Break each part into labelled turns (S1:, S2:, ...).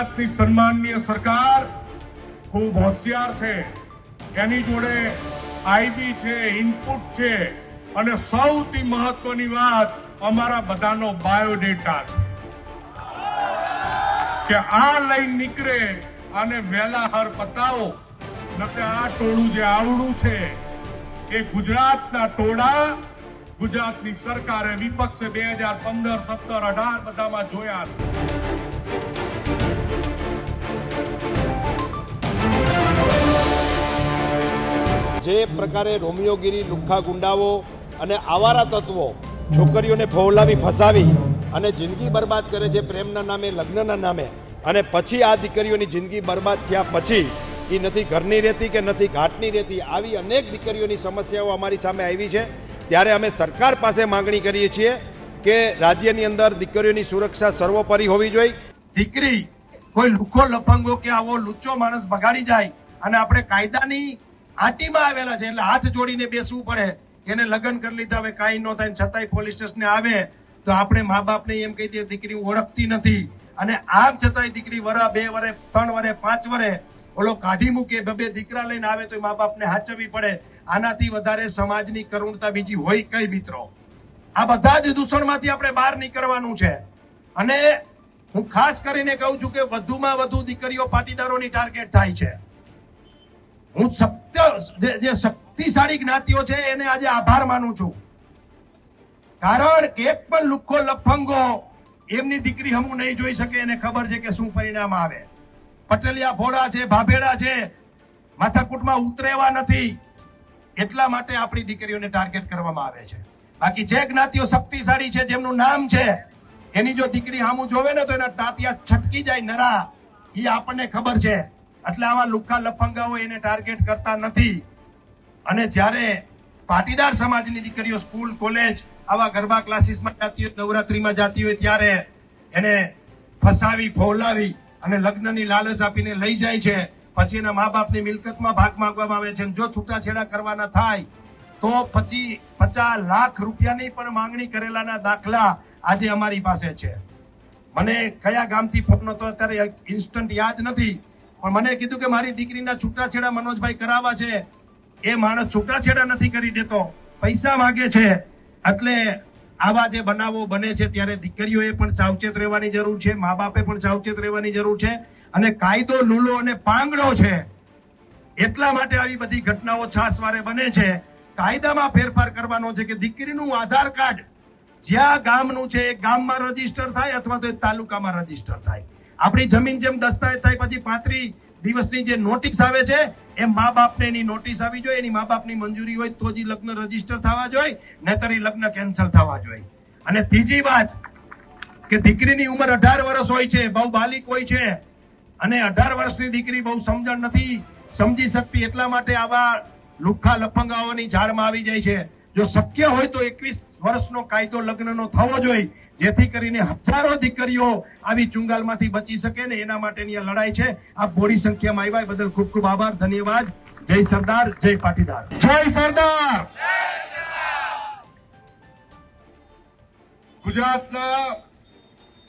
S1: ગુજરાતની સન્માનીય સરકાર ખૂબ હોશિયાર છે. એની જોડે આઈબી છે ઇનપુટ છે અને સૌથી મહત્વની વાત અમારા બધાનો બાયોડેટા કે આ લઈને નીકળે અને વહેલા હર પતાવો. નકે આ ટોળું જે આવડું છે એ ગુજરાતના ટોળા ગુજરાતની સરકારે વિપક્ષે બે હજાર પંદર, સત્તર, અઢાર બધામાં જોયા છે.
S2: જે પ્રકારે રોમિયોગીરી, લુખ્ખા ગુંડાઓ અને આવારા તત્વો છોકરીઓને ફોલાવી ફસાવી અને જિંદગી બરબાદ કરે છે પ્રેમના નામે, લગ્નના નામે અને પછી આ દીકરીઓની જિંદગી બરબાદ થયા પછી એ નથી ઘરની રહેતી કે નથી ઘાટની રહેતી, આવી અનેક દીકરીઓની સમસ્યાઓ અમારી સામે આવી છે. ત્યારે અમે સરકાર પાસે માંગણી કરીએ છીએ કે રાજ્યની અંદર દીકરીઓની સુરક્ષા સર્વોપરી હોવી જોઈએ.
S3: દીકરી, કોઈ લુખો લફંગો કે આવો લુચ્ચો માણસ બગાડી જાય અને આપણે કાયદાની આટીમાં આવેલા છે એટલે હાથ જોડીને બેસવું પડે એને લગ્ન કરી લીધા હવે કાંઈ ન થાય છતાંય પોલીસ સ્ટેશને આવે, તો આપણે મા બાપને એમ કહી દઈએ, દીકરી ઓળખતી નથી. અને આમ છતાંય દીકરી વરા, બે વરે, ત્રણ વરે, પાંચ વરે ઓલો કાઢી મૂકે, બે બે દીકરા લઈને આવે તો મા બાપને હાચવવી પડે. આનાથી વધારે સમાજની કરુણતા બીજી હોય કઈ મિત્રો? આ બધા જ દૂષણમાંથી આપણે બહાર નીકળવાનું છે. અને હું ખાસ કરીને કહું છું કે વધુમાં વધુ દીકરીઓ પાટીદારોની ટાર્ગેટ થાય છે. હું જે- શક્તિશાળી જ્ઞાતિઓ છે, એને આજે આભાર માનું છું. કારણ કે એક પણ લુખ્ખો લફંગો એમની દીકરી હમું નહીં જોઈ શકે, એને ખબર છે કે શું પરિણામ આવે. પટેલિયા ભોળા છે ભાભેડા છે, માથાકૂટમાં ઉતરેવા નથી. એટલા માટે આપણી દીકરીઓને ટાર્ગેટ કરવામાં આવે છે. બાકી જે જ્ઞાતિઓ શક્તિશાળી છે, જેમનું નામ છે, એની જો દીકરી સામું જોવે ને તો એના તાતિયા છટકી જાય નરા. એ આપણને ખબર છે. એટલે આવા લુખ્ખા લફંગાઓ એને ટાર્ગેટ કરતા નથી. અને જ્યારે પાટીદાર સમાજની દીકરીઓ સ્કૂલ, કોલેજ, આવા ગરબા ક્લાસીસમાં જતી હોય, નવરાત્રીમાં જતી હોય, ત્યારે એને ફસાવી, ફોલાવી અને લગ્નની લાલચ આપીને લઈ જાય છે. પછી એના મા બાપની મિલકતમાં ભાગ માંગવામાં આવે છે જો છૂટાછેડા કરવાના થાય, તો પછી પચાસ લાખ રૂપિયાની પણ માંગણી કરેલાના દાખલા આજે અમારી પાસે છે. મને કયા ગામથી ફોન હતો અત્યારે ઇન્સ્ટન્ટ યાદ નથી. પણ મને કીધું કે મારી દીકરીના છૂટાછેડા મનોજભાઈ કરાવવા છે. એ માણસ છૂટાછેડા નથી કરી દેતો. પૈસા માંગે છે. એટલે આવા જે બનાવો બને છે ત્યારે દીકરીઓએ પણ સાવચેત રહેવાની જરૂર છે મા બાપે પણ સાવચેત રહેવાની જરૂર છે અને કાયદો, લૂલો અને પાંગડો છે. એટલા માટે આવી બધી ઘટનાઓ છાસવારે બને છે. કાયદામાં ફેરફાર કરવાનો છે કે દીકરીનું આધાર કાર્ડ જ્યાં ગામનું છે એ ગામમાં રજિસ્ટર થાય અથવા તો એ તાલુકામાં રજિસ્ટર થાય. આપણી જમીન જેમ દસ્તાવેજ થાય, પછી પાંત્રીસ દિવસની જે નોટિસ આવે છે, એ મા બાપને એની નોટિસ આવી જોઈએ, એની મા બાપની મંજૂરી હોય તો જ લગ્ન રજિસ્ટર થવા જોઈએ, નહીતર એ લગ્ન કેન્સલ થવા જોઈએ. અને ત્રીજી વાત કે દીકરીની ઉંમર અઢાર વર્ષ હોય છે, બહુ બાલિક હોય છે, અને અઢાર વર્ષની દીકરી બહુ સમજણ નથી, સમજી શકતી એટલા માટે આવા લુખ્ખા લફંગાઓની ઝાડમાં આવી જાય છે. જો શક્ય હોય તો એકવીસ વર્ષનો કાયદો લગ્નનો થવો જોઈએ. જેથી કરીને હજારો દીકરીઓ આવી ચુંગાલમાંથી બચી શકે ને એના માટેની આ લડાઈ છે. આ બોડી સંખ્યામાં આવ્યા બદલ ખૂબ ખૂબ આભાર, ધન્યવાદ. જય સરદાર, જય પાટીદાર.
S1: જય સરદાર! ગુજરાતના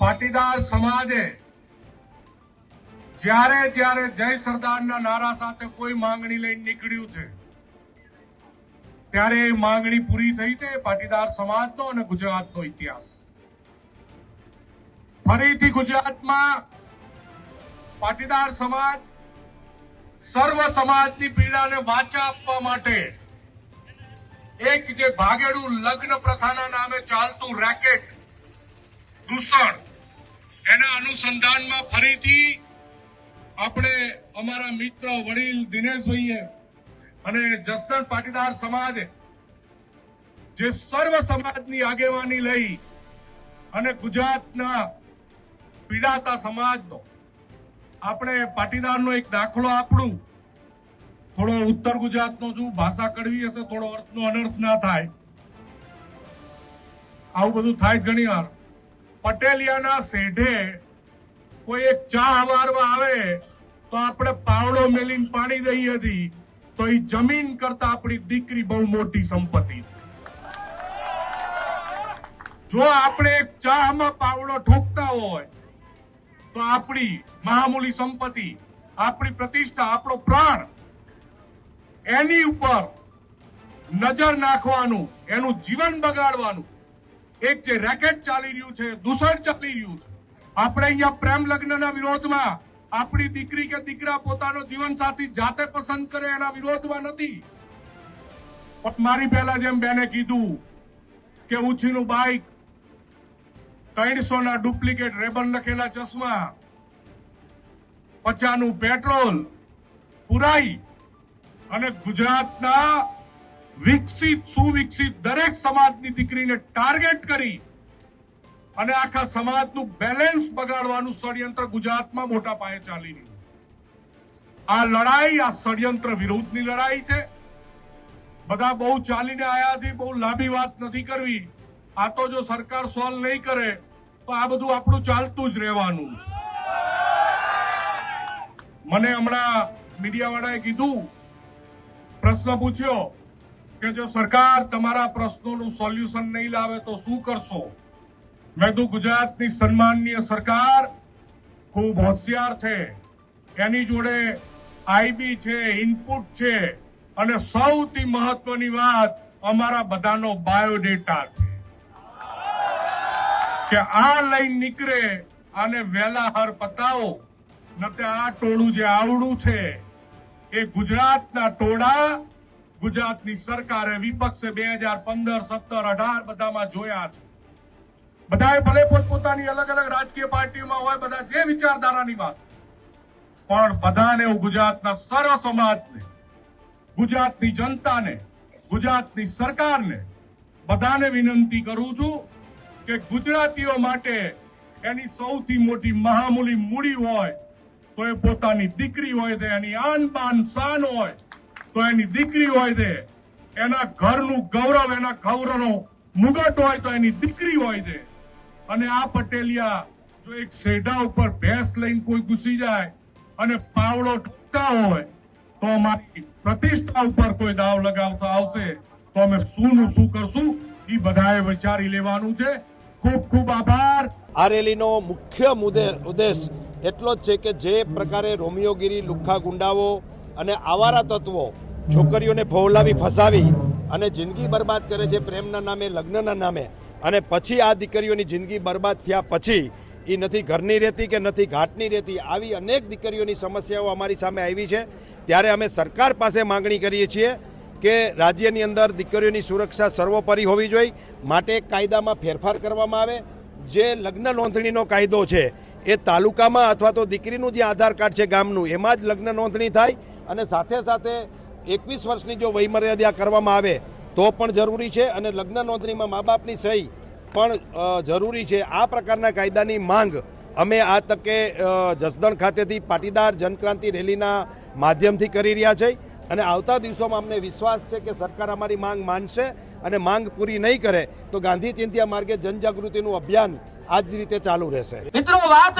S1: પાટીદાર સમાજે જ્યારે જ્યારે જય સરદારના નારા સાથે કોઈ માંગણી લઈને નીકળ્યું છે ત્યારે માંગણી પૂરી થઈ છે પાટીદાર સમાજનો અને ગુજરાતનો ઇતિહાસ. ફરીથી ગુજરાતમાં પાટીદાર સમાજ સર્વ સમાજની પીડાને વાચા આપવા માટે એક જે ભાગેડું લગ્ન પ્રથાના નામે ચાલતું રેકેટ દૂષણ, એના અનુસંધાનમાં ફરીથી આપણે અમારા મિત્ર વડીલ દિનેશભાઈએ અને જસદન પાટીદાર સમાજ જે સર્વ સમાજની આગેવાની લઈ અને ગુજરાતના પીડાતા સમાજનો આપણે પાટીદારનો એક દાખલો આપણું. થોડો ઉત્તર ગુજરાતનો જો ભાષા કડવી હશે, થોડો અર્થનો અનર્થ ના થાય. આવું બધું થાય ઘણી વાર. પટેલિયાના શેઢે કોઈ એક ચા વારવા આવે તો આપણે પાવડો મેલીને પાણી દઈએ હતી તો એ જમીન કરતા આપણી દીકરી બહુ મોટી સંપત્તિ જો આપણે ચામાં પાવડો ઠોકતા હોય, તો આપણી મહામૂલી સંપત્તિ, આપણી પ્રતિષ્ઠા, આપણો પ્રાણ, એની ઉપર નજર નાખવાનું, એનું જીવન બગાડવાનું, એક જે રેકેટ ચાલી રહ્યું છે, દૂષણ ચાલી રહ્યું છે. આપણે અહીંયા પ્રેમ લગ્નના વિરોધમાં આપણી દીકરી કે દીકરા પોતાનો જીવન સાથી જાતે પસંદ કરે એના વિરોધમાં નથી. પણ મારી પહેલા જેમ બેને કીધું કે ઉછીનું બાઇક ત્રણસો ના ડુપ્લિકેટ રેબન લખેલા ચશ્મા, પચાનું પેટ્રોલ પુરાઈ અને ગુજરાતના વિકસિત, સુવિકસિત દરેક સમાજની દીકરીને ટાર્ગેટ કરી અને આખા સમાજનું બેલેન્સ બગાડવાનું ષડયંત્ર ગુજરાતમાં મોટા પાયે ચાલી રહ્યું આ લડાઈ, આ ષડયંત્ર વિરુદ્ધની લડાઈ છે. બધા બહુ ચાલીને આયા છે, બહુ લાંબી વાત નથી કરવી. આ તો જો સરકાર સોલ્વ નહીં કરે, તો આ બધું આપણું ચાલતું જ રહેવાનું મને હમણાં મીડિયા વાળાએ કીધું, પ્રશ્ન પૂછ્યો કે જો સરકાર તમારા પ્રશ્નોનું સોલ્યુશન નહીં લાવે તો શું કરશો? મેં કીધું, ગુજરાતની સન્માનનીય સરકાર ખૂબ હોશિયાર છે. એની જોડે આઈબી છે ઇનપુટ છે અને સૌથી મહત્વની વાત અમારા બધાનો બાયોડેટા છે. કે આ લઈને નીકળે અને વહેલા હર પતાવો નતે આ ટોળું જે આવડું છે, એ ગુજરાતના ટોળા ગુજરાતની સરકારે વિપક્ષે બે હજાર પંદર, સત્તર, અઢાર બધામાં જોયા છે. બધાએ ભલે પોતપોતાની અલગ અલગ રાજકીય પાર્ટીઓમાં હોય, બધા જે વિચારધારાની વાત પણ બધાને ગુજરાતના સર્વ સમાજને, ગુજરાતની જનતાને, ગુજરાતની સરકારને બધાને વિનંતી કરું છું કે ગુજરાતીઓ માટે એની સૌથી મોટી મહામૂલી મૂડી હોય, તો એ પોતાની દીકરી હોય છે એની આન બાન શાન હોય, તો એની દીકરી હોય છે એના ઘરનું ગૌરવ, એના ગૌરવનો મુગટ હોય તો એની દીકરી હોય છે અને આ પટેલિયા જો એક શેઢા ઉપર ભેંસ લઈને કોઈ ઘૂસી જાય અને પાવડો ઠૂકતા હોય, તો અમારી પ્રતિષ્ઠા ઉપર કોઈ દાવ લગાવતા આવશે, તો અમે શું શું કરશું, એ બધાએ વિચારી લેવાનું છે. ખૂબ ખૂબ આભાર.
S3: આ રેલીનો મુખ્ય મુદ્દે ઉદ્દેશ એટલો જ છે કે જે પ્રકારે રોમિયોગીરી, લુખ્ખા ગુંડાઓ અને આવારા તત્વો છોકરીઓને ભોવલાવી ફસાવી અને જિંદગી બરબાદ કરે છે, પ્રેમના નામે, લગ્નના નામે અને પછી આ દીકરીઓની જિંદગી બરબાદ થયા પછી એ નથી ઘરની રહેતી કે નથી ઘાટની રહેતી, આવી અનેક દીકરીઓની સમસ્યાઓ અમારી સામે આવી છે. ત્યારે અમે સરકાર પાસે માંગણી કરીએ છીએ કે રાજ્યની અંદર દીકરીઓની સુરક્ષા સર્વોપરી હોવી જોઈએ, માટે કાયદામાં ફેરફાર કરવામાં આવે. જે લગ્ન નોંધણીનો કાયદો છે, એ તાલુકામાં અથવા તો દીકરીનું જે આધાર કાર્ડ છે ગામનું, એમાં જ લગ્ન નોંધણી થાય અને સાથે સાથે એકવીસ વર્ષની જો વયમર્યાદા કરવામાં આવે તો પણ જરૂરી છે અને લગ્ન નોંધણીમાં મા બાપની સહી પણ જરૂરી છે. આ પ્રકારના કાયદાની માંગ અમે આ તકે જસદણ ખાતેથી પાટીદાર જનક્રાંતિ રેલીના માધ્યમથી કરી રહ્યા છે અને આવતા દિવસોમાં અમને વિશ્વાસ છે કે સરકાર અમારી માંગ માનશે અને માંગ પૂરી નહીં કરે તો ગાંધી ચિંતિયા માર્ગે જનજાગૃતિનું અભિયાન આ જ રીતે ચાલુ રહેશે.
S4: મિત્રો, વાત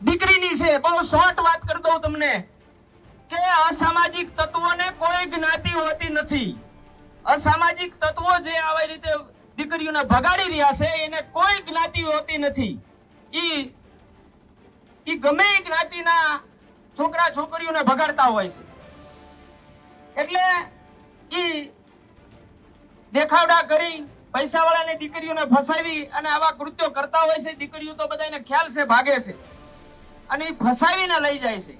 S4: દીકરીની છે. બહુ શોર્ટ વાત કરી દઉં તમને કે અસામાજિક તત્વોને કોઈ જ્ઞાતિ હોતી નથી. અસામાજિક તત્વો જે આવી રીતે દીકરીઓને ભગાડી રહ્યા છે, એને કોઈ જ્ઞાતિ હોતી નથી. ઈ ઈ ગમે એ જ્ઞાતિના છોકરા છોકરીઓને ભગાડતા હોય છે. એટલે ઈ દેખાવડા કરી પૈસાવાળાની દીકરીઓને ફસાવી અને આવા કૃત્યો કરતા હોય છે, દીકરીઓ તો બધાને ખ્યાલ છે, ભાગે છે. અને એ ફસાવીને લઈ જાય છે.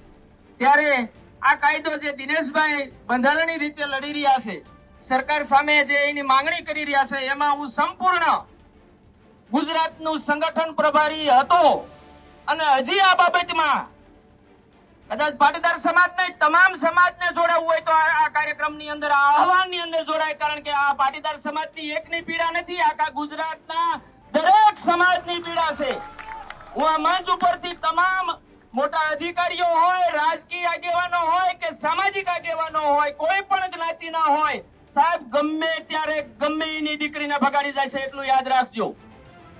S4: ત્યારે આ કાયદો જે દિનેશભાઈ બંધારણીય રીતે લડી રહ્યા છે સરકાર સામે જે એની માંગણી કરી રહ્યા છે, એમાં હું સંપૂર્ણ ગુજરાતનું સંગઠન પ્રભારી હતો અને હજી આ બાબતમાં કદાચ પાટીદાર સમાજને, તમામ સમાજને જોડાવવું હોય તો આ કાર્યક્રમની અંદર, આ આહવાનની અંદર જોડાય, કારણ કે આ પાટીદાર સમાજની એકની પીડા નથી, આખા ગુજરાતના દરેક સમાજની પીડા છે. હું આ મંચ ઉપરથી તમામ મોટા અધિકારીઓ હોય, રાજકીય આગેવાનો હોય કે સામાજિક આગેવાનો હોય, કોઈ પણ જ્ઞાતિના હોય સાહેબ, ગમે ત્યારે, ગમે એની દીકરીને ભગાડી જાય છે, એટલું યાદ રાખજો.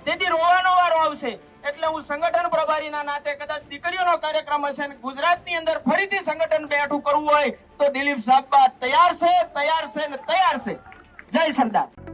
S4: તેથી રોવાનો વારો આવશે. એટલે હું સંગઠન પ્રભારીના નાતે કદાચ દીકરીઓનો કાર્યક્રમ હશે અને ગુજરાતની અંદર ફરીથી સંગઠન બેઠું કરવું હોય, તો દિલીપ સાહેબ તૈયાર છે તૈયાર છે ને તૈયાર છે. જય સરદાર.